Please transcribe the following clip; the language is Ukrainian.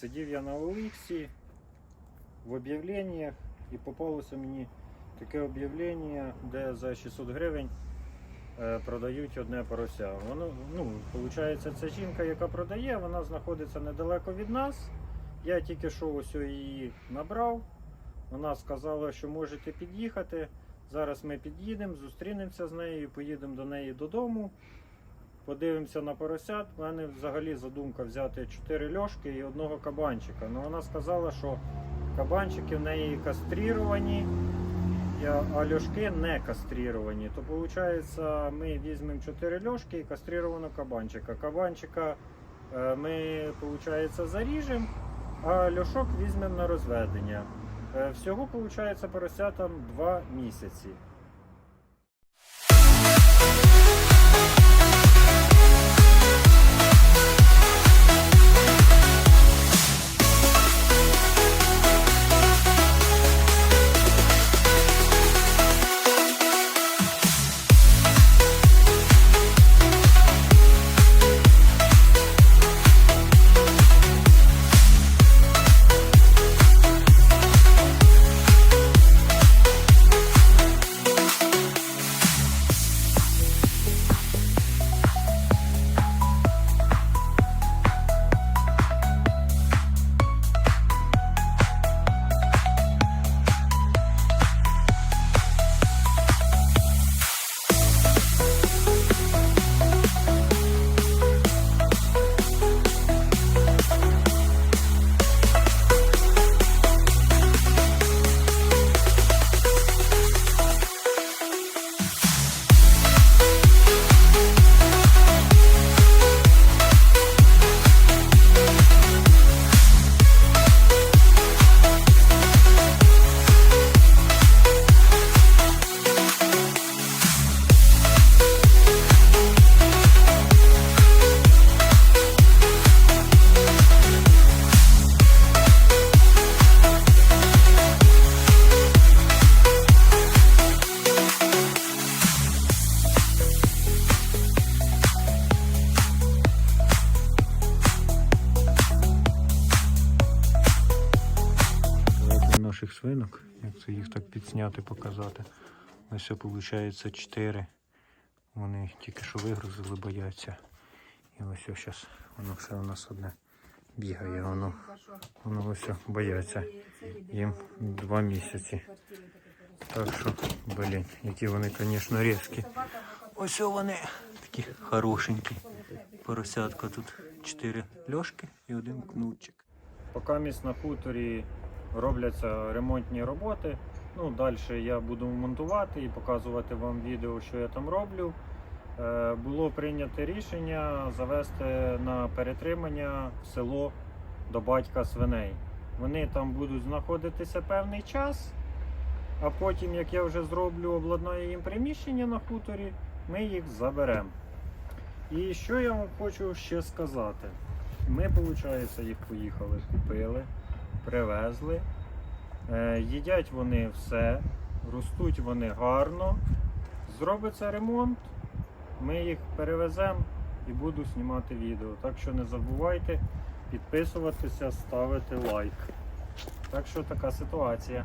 Сидів я на Оліксі в об'явленнях і попалося мені таке об'явлення, де за 600 гривень е, продають одне порося. Воно, ну, виходить, ця жінка, яка продає, вона знаходиться недалеко від нас. Я тільки що ось її набрав. Вона сказала, що можете під'їхати. Зараз ми під'їдемо, зустрінемося з нею, поїдемо до неї додому. Подивимося на поросят. У мене взагалі задумка взяти 4 льошки і одного кабанчика. Ну вона сказала, що кабанчики в неї кастріровані, а льошки не кастріровані. То виходить, ми візьмемо 4 льошки і кастрірованого кабанчика. Кабанчика е, ми виходить, заріжемо, а льошок візьмемо на розведення. Е, Всього виходить поросятам 2 місяці. Наших свинок, як це їх так підсняти, показати. Ось виходить 4. Вони тільки що вигрузили, бояться. І ось зараз воно все у нас одне бігає, воно, воно ось бояться. Їм два місяці. Так що, блін, які вони, звісно, різкі. Ось вони такі хорошенькі. Поросятка тут 4 льошки і один кнутчик. Поки місь на хуторі робляться ремонтні роботи. Ну, далі я буду монтувати і показувати вам відео, що я там роблю. Е, було прийнято рішення завести на перетримання в село до батька свиней. Вони там будуть знаходитися певний час, а потім, як я вже зроблю, обладнаю їм приміщення на хуторі, ми їх заберемо. І що я вам хочу ще сказати? Ми, виходить, їх поїхали, купили, привезли. Е, їдять вони все, ростуть вони гарно. Зробиться ремонт, ми їх перевеземо і буду знімати відео. Так що не забувайте підписуватися, ставити лайк. Так що така ситуація.